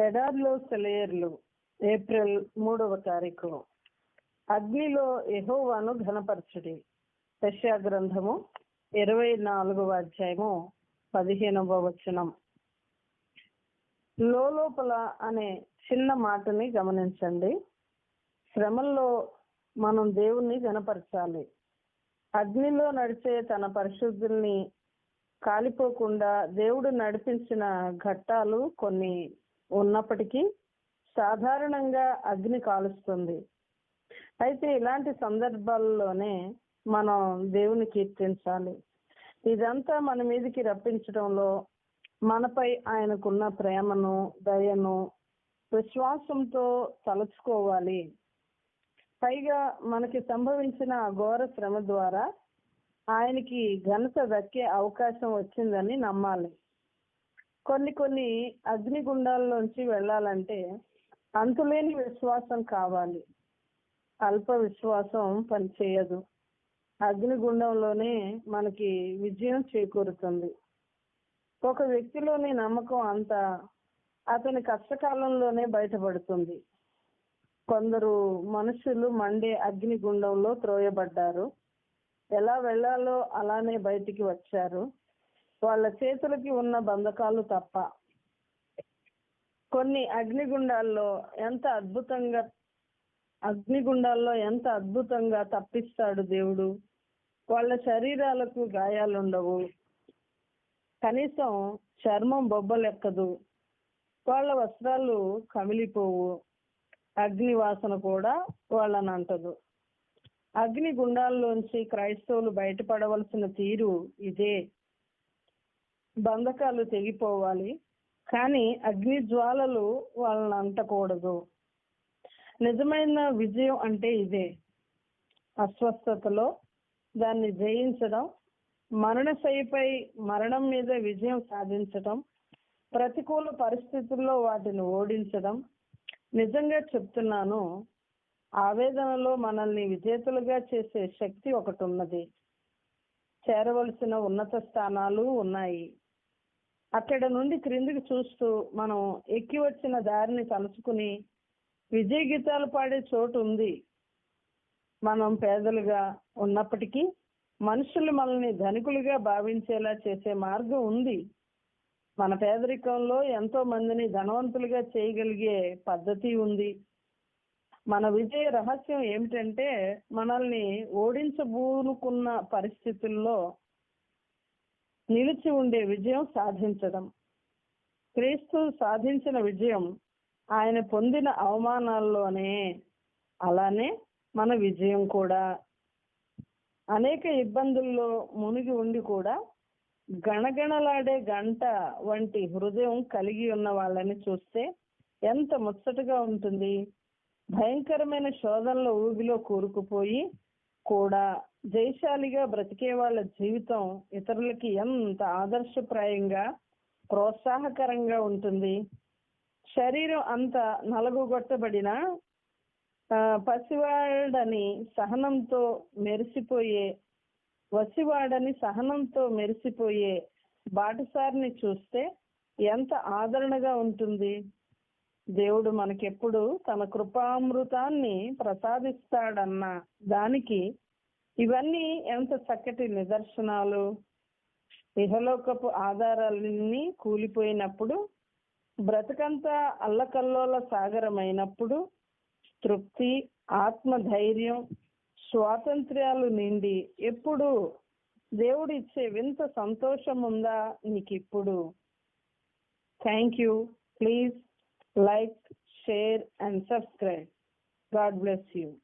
ఎడార్లో సెలయర్లు April మూడవ తారీఖు. అగ్నిలో ఎహోవాను ఘనపరచుడి. దశా గ్రంథము ఇరవై నాలుగవ అధ్యాయము పదిహేనవ వచనం. లోపల అనే చిన్న మాటని గమనించండి. శ్రమల్లో మనం దేవుణ్ణి గనపరచాలి అగ్నిలో నడిచే తన పరిశుద్ధుల్ని కాలిపోకుండా దేవుడు నడిపించిన ఘట్టాలు కొన్ని. ఉన్నప్పటికీ సాధారణంగా అగ్ని కాలుస్తుంది. అయితే ఇలాంటి సందర్భాల్లోనే మనం దేవుని కీర్తించాలి. ఇదంతా మన మీదకి రప్పించడంలో మనపై ఆయనకున్న ప్రేమను దయను విశ్వాసంతో తలుచుకోవాలి. పైగా మనకి సంభవించిన ఘోర శ్రమ ద్వారా ఆయనకి ఘనత దక్కే అవకాశం వచ్చిందని నమ్మాలి. కొన్ని కొన్ని అగ్నిగుండాల్లోంచి వెళ్ళాలంటే అంతులేని విశ్వాసం కావాలి. అల్ప విశ్వాసం పనిచేయదు. అగ్నిగుండంలోనే మనకి విజయం చేకూరుతుంది. ఒక వ్యక్తిలోని నమ్మకం అంతా అతని కష్టకాలంలోనే బయటపడుతుంది. కొందరు మనుషులు మండే అగ్నిగుండంలో త్రోయబడ్డారు. ఎలా వెళ్ళాలో అలానే బయటికి వచ్చారు. వాళ్ళ చేతులకి ఉన్న బంధకాలు తప్ప కొన్ని అగ్నిగుండాల్లో ఎంత అద్భుతంగా అగ్నిగుండాల్లో ఎంత అద్భుతంగా తప్పిస్తాడు దేవుడు. వాళ్ళ శరీరాలకు గాయాలుండవు. కనీసం చర్మం బొబ్బలెక్కదు. వాళ్ళ వస్త్రాలు కమిలిపోవు. అగ్ని వాసన కూడా వాళ్ళని అంటదు అగ్ని గుండాల్లోంచి క్రైస్తవులు బయటపడవలసిన తీరు ఇదే. బంధకాలు తెగిపోవాలి. కానీ అగ్ని జ్వాలలు వాళ్ళని అంటకూడదు. నిజమైన విజయం అంటే ఇదే. అస్వస్థతలో దాన్ని జయించడం మరణశైపై మరణం మీద విజయం సాధించడం ప్రతికూల పరిస్థితుల్లో వాటిని ఓడించడం. నిజంగా చెప్తున్నాను ఆవేదనలో మనల్ని విజేతలుగా చేసే శక్తి ఒకటి ఉన్నది. చేరవలసిన ఉన్నత స్థానాలు ఉన్నాయి. అక్కడ నుండి క్రిందికి చూస్తూ మనం ఎక్కి వచ్చిన దారిని తలుచుకుని విజయ గీతాలు పాడే చోటు ఉంది. మనం పేదలుగా ఉన్నప్పటికీ మనుషులు మనల్ని ధనికులుగా భావించేలా చేసే మార్గం ఉంది. మన పేదరికంలో ఎంతో మందిని ధనవంతులుగా చేయగలిగే పద్ధతి ఉంది. మన విజయ రహస్యం ఏమిటంటే మనల్ని ఓడించబూనుకున్న పరిస్థితుల్లో నిలిచి ఉండే విజయం సాధించడం. క్రీస్తు సాధించిన విజయం ఆయన పొందిన అవమానాల్లోనే అలానే మన విజయం కూడా. అనేక ఇబ్బందుల్లో మునిగి ఉండి కూడా గణగణలాడే గంట వంటి హృదయం కలిగి ఉన్న వాళ్ళని చూస్తే ఎంత ముచ్చటగా ఉంటుంది. భయంకరమైన శోధనల ఊబిలో కూరుకుపోయి కూడా జయశాలిగా బ్రతికే వాళ్ళ జీవితం ఇతరులకి ఎంత ఆదర్శప్రాయంగా ప్రోత్సాహకరంగా ఉంటుంది. శరీరం అంత నలుగుగొట్టబడిన పసివాడని సహనంతో మెరిసిపోయే వసివాడని సహనంతో మెరిసిపోయే బాటసారిని చూస్తే ఎంత ఆదరణగా ఉంటుంది. దేవుడు మనకెప్పుడు తన కృపామృతాన్ని ప్రసాదిస్తాడన్న దానికి ఇవన్నీ ఎంత చక్కటి నిదర్శనాలు. ఇహలోకపు ఆధారాలన్నీ కూలిపోయినప్పుడు బ్రతకంతా అల్లకల్లోల సాగరమైనప్పుడు తృప్తి ఆత్మధైర్యం స్వాతంత్ర్యాలు నిండి ఎప్పుడు దేవుడు ఇచ్చే వింత సంతోషం ఉందా నీకు ఇప్పుడు thank you please like, share, and subscribe. God bless you.